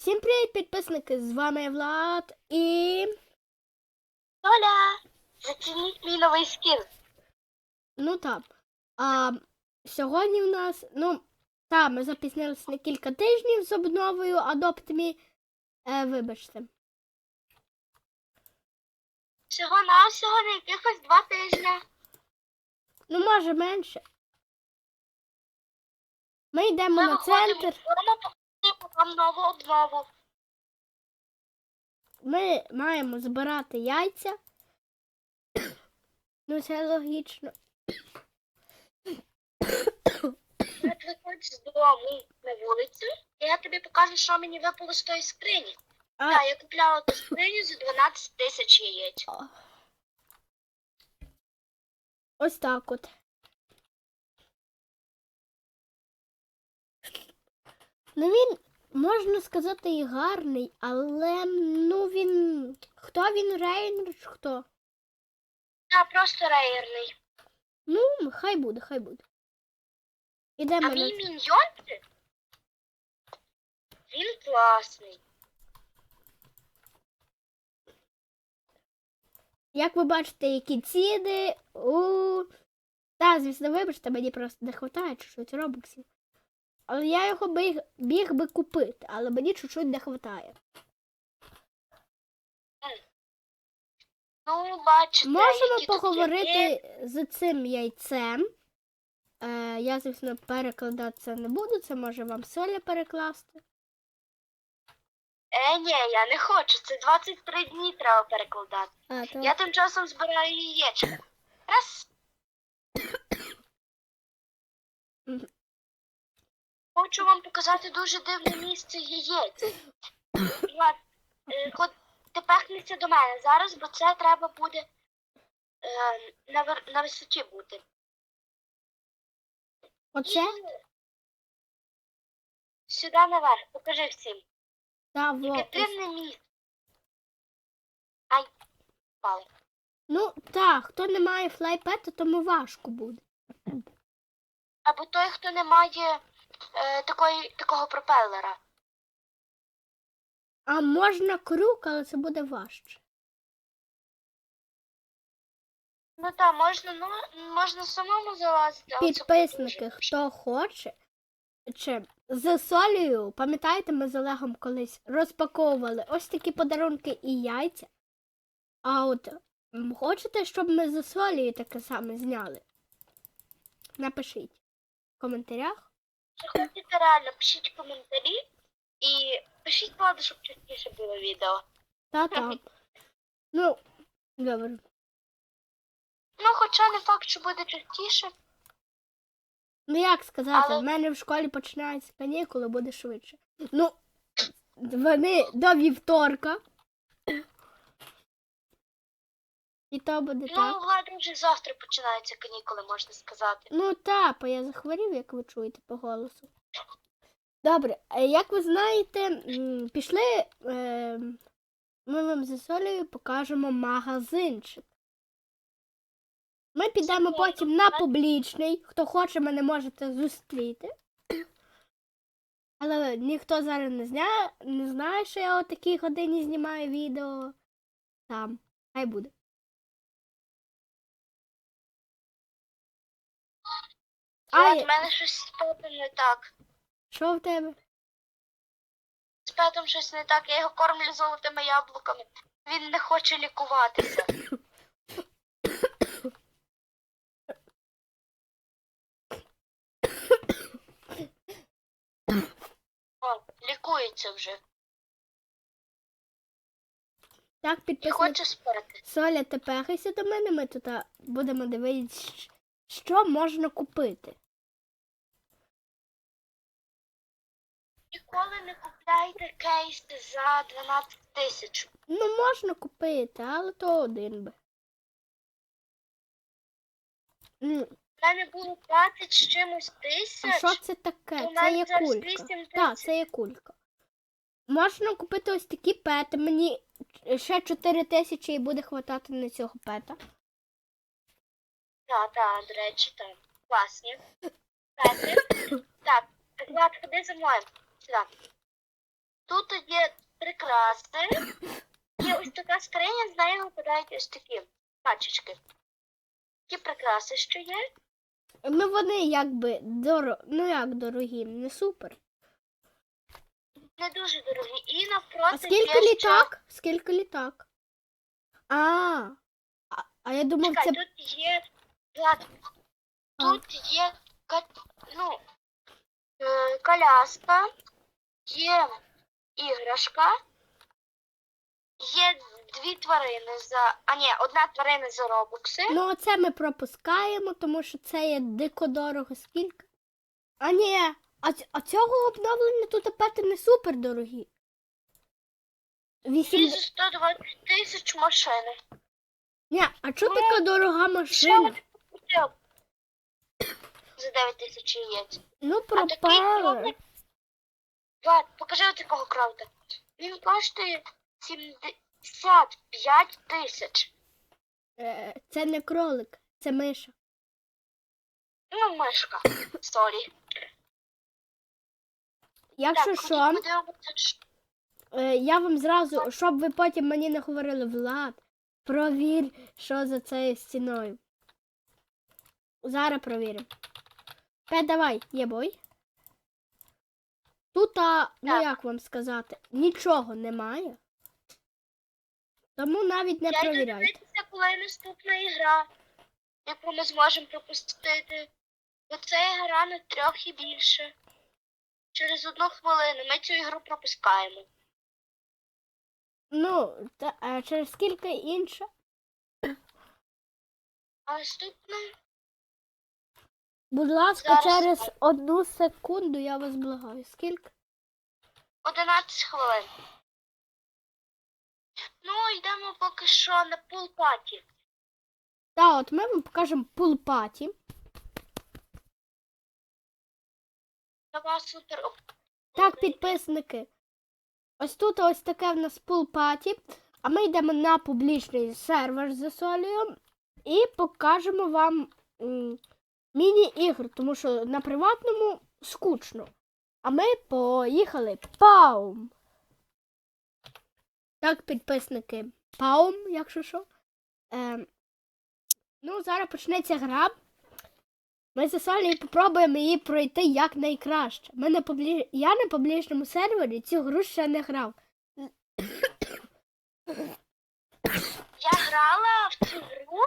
Всім привіт, підписники! З вами Влад і. Оля, зацініть мій новий скін. Ну так. А сьогодні в нас. Ну, та, ми запізнилися на кілька тижнів з обновою Adopt Е, вибачте. Всього навсього на якихось два тижні. Ну, може менше. Ми йдемо Ми на центр. поки там нову обнову. Ми маємо збирати яйця. Ну, це логічно. Як виходь з дому на вулицю, і я тобі покажу, що мені випало з тої скрині. А, Так, я купляла ту скриню за 12 тисяч яєць. ось так от. Ну він, можна сказати, і гарний, але ну він. Хто він Рейнер? чи Хто? Та просто рейерний. Ну, хай буде, хай буде. Ідемо А на мій міньйончик, він класний. Як ви бачите, які ціни у. Та, звісно, вибачте, мені просто не вистачає чуть-чуть робоксів. Але я його біг, біг би купити, але мені чуть-чуть не вистачає. Ну, бачите, Можемо які тут поговорити з цим яйцем. Е, я, звісно, перекладати це не буду, це може вам Соля перекласти. Е, ні, я не хочу. Це 23 дні треба перекладати. А, то... Я тим часом збираю яєчко. Раз. Хочу вам показати дуже дивне місце яєць. Е, ти пехнися до мене зараз, бо це треба буде е, на, на висоті бути. Оце? І сюди наверх, покажи всім. Та, во, Яке ось. дивне місце. Ай, впали. Ну, так, хто не має флайпета, тому важко буде. Або той, хто не має е, такої, такого пропелера. А можна крюк, але це буде важче. Ну так, можна, ну, можна самому залазити. але це Підписники, хто хоче, чи з солею, пам'ятаєте, ми з Олегом колись розпаковували ось такі подарунки і яйця. А от хочете, щоб ми з солею таке саме зняли? Напишіть в коментарях. Якщо реально, пишіть коментарі і пишіть правду, щоб частіше було відео. Та-та. Ну, добре. Ну, хоча не факт, що буде частіше. Ну як сказати, Але- в мене в школі починаються канікули, буде швидше. Ну, вони до вівторка. І то буде Ну, так. влади вже завтра починаються канікули, можна сказати. Ну та, бо я захворів, як ви чуєте по голосу. Добре, як ви знаєте, пішли. Е, ми вам з Солею покажемо магазинчик. Ми підемо потім на публічний. Хто хоче, мене можете зустріти. Але ніхто зараз не знає, не знає, що я о такій годині знімаю відео там. Хай буде. А, в мене щось з петом не так. що в тебе? З петом щось не так, я його кормлю золотими яблуками. Він не хоче лікуватися. О, лікується вже. Так, І хоче спати. Соля, ти пехайся до мене, ми тут будемо дивитися, що можна купити. Ніколи не купляйте кейс за 12 тисяч. Ну, можна купити, але то один би. М, У мене було 20 з чимось А тисяч. що це таке? У Це мене є зараз кулька. 8 Так, це є кулька. Можна купити ось такі пети. Мені ще 4 тисячі і буде хватати на цього пета. Так, так, до речі, так. Класні. Пети. Так, Влад, ходи за мною. Сюди. Тут є прикраси. Є ось така скриня, з нею випадають ось такі пачечки. Такі прикраси, що є. Ну вони якби доро... ну як дорогі, не супер. Не дуже дорогі. І А навпроти скільки є ще- літак? Скільки літак? А, а, а я думав, Чекай, це тут є. Тут є ну, е, коляска, є іграшка, є дві тварини за. А ні, одна тварина за робокси. Ну, оце ми пропускаємо, тому що це є дико дорого. Скільки? А ні, а, а цього обновлення тут пети не супер дорогі. І Вісім... за 120 тисяч машини. Ні, а чого така дорога машина? Купив за 9 тисяч яєць? Ну, пропали. Влад, покажи от такого краута. Він коштує 75 тисяч. Е, Це не кролик, це миша. Ну, мишка. Сорі. Якщо Так, що, ходіть подивимося, що- е, я вам зразу, щоб ви потім мені не говорили, Влад, провір, що за цією стіною. Зараз провіримо. Пе, давай, є бой. Тут, а, ну як вам сказати, нічого немає. Тому навіть не Я провіряйте. коли наступна ігра, яку ми зможемо пропустити. Бо це гра на трьох і більше. Через одну хвилину ми цю ігру пропускаємо. Ну, та, а через скільки інша? А наступна Будь ласка, Зараз. через одну секунду я вас благаю. Скільки? 11 хвилин. Ну, йдемо поки що на пул-паті. Так, от ми вам покажемо пул-паті. Супер. Так, підписники. Ось тут ось таке в нас пул-паті. А ми йдемо на публічний сервер з Солією і покажемо вам м, міні-ігри, тому що на приватному скучно. А ми поїхали. Паум! Так, підписники. Паум, якщо що. Ем, ну, зараз почнеться гра. Ми з Солією попробуємо її пройти якнайкраще. Ми на публі... Я на публічному сервері цю гру ще не грав. Я грала в цю гру,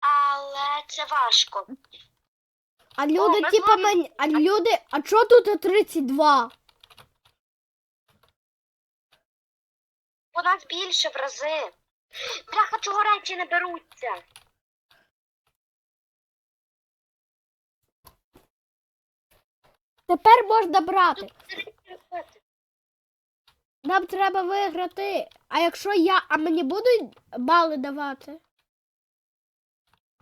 але це важко. А люди, ми типа, зможемо- мені. А люди, а чого тут 32? У нас більше в рази. Бляха, чого речі не беруться? Тепер можна брати. Нам треба виграти. А якщо я. А мені будуть бали давати?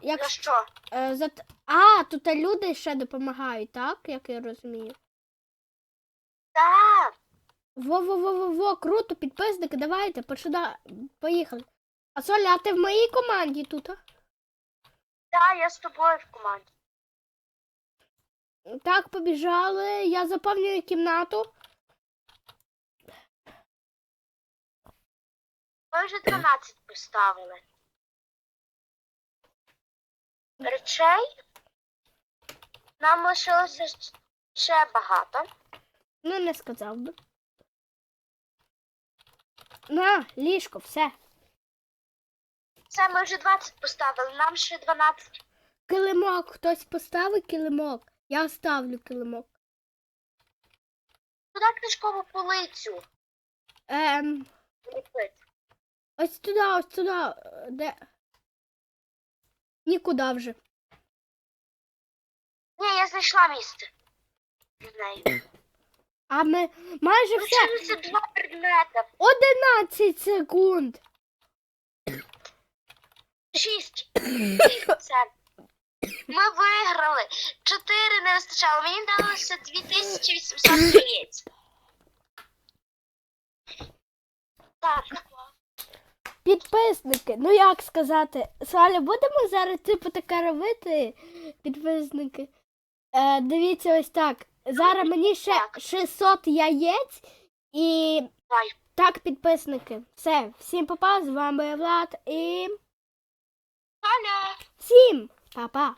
За що? е, за... А, тут люди ще допомагають, так? Як я розумію. Так, Во-во-во-во-во, круто, підписники, давайте, почина... поїхали. А Соля, а ти в моїй команді тут? а? так, я з тобою в команді. Так, побіжали. Я заповнюю кімнату. Ми вже 12 поставили. Речей нам лишилося ще багато. Ну, не сказав би. На, ліжко, все. Це ми вже 20 поставили, нам ще 12. Килимок, хтось поставить килимок. Я ставлю килимок. Туди книжкову полицю. Ем, ось туди, ось туди. е, Де? Нікуди вже. Ні, я знайшла місце. А ми майже все. Лишилося два предмети. 11 секунд. Шість. Все. Ми виграли. Чотири не вистачало. Мені далося 2800 яєць. Так. Підписники, ну як сказати, Саля, будемо зараз типу таке робити, підписники. Е, дивіться ось так. Зараз мені ще 600 яєць І так, підписники. Все, всім па-па, з вами Влад і Саля! всім па-па!